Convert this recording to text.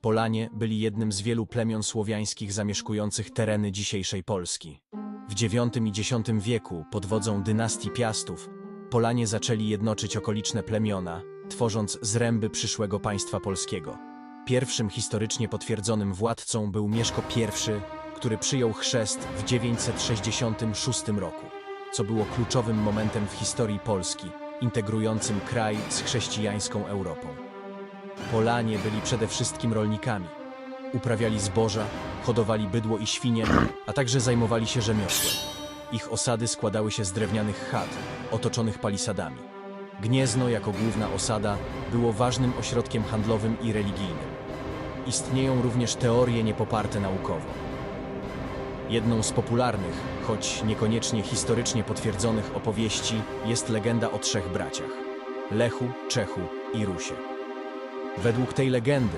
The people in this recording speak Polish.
Polanie byli jednym z wielu plemion słowiańskich zamieszkujących tereny dzisiejszej Polski. W IX i X wieku pod wodzą dynastii Piastów Polanie zaczęli jednoczyć okoliczne plemiona, tworząc zręby przyszłego państwa polskiego. Pierwszym historycznie potwierdzonym władcą był Mieszko I, który przyjął chrzest w 966 roku, co było kluczowym momentem w historii Polski, integrującym kraj z chrześcijańską Europą. Polanie byli przede wszystkim rolnikami. Uprawiali zboża, hodowali bydło i świnie, a także zajmowali się rzemiosłem. Ich osady składały się z drewnianych chat, otoczonych palisadami. Gniezno, jako główna osada, było ważnym ośrodkiem handlowym i religijnym. Istnieją również teorie niepoparte naukowo. Jedną z popularnych, choć niekoniecznie historycznie potwierdzonych opowieści jest legenda o trzech braciach Lechu, Czechu i Rusie. Według tej legendy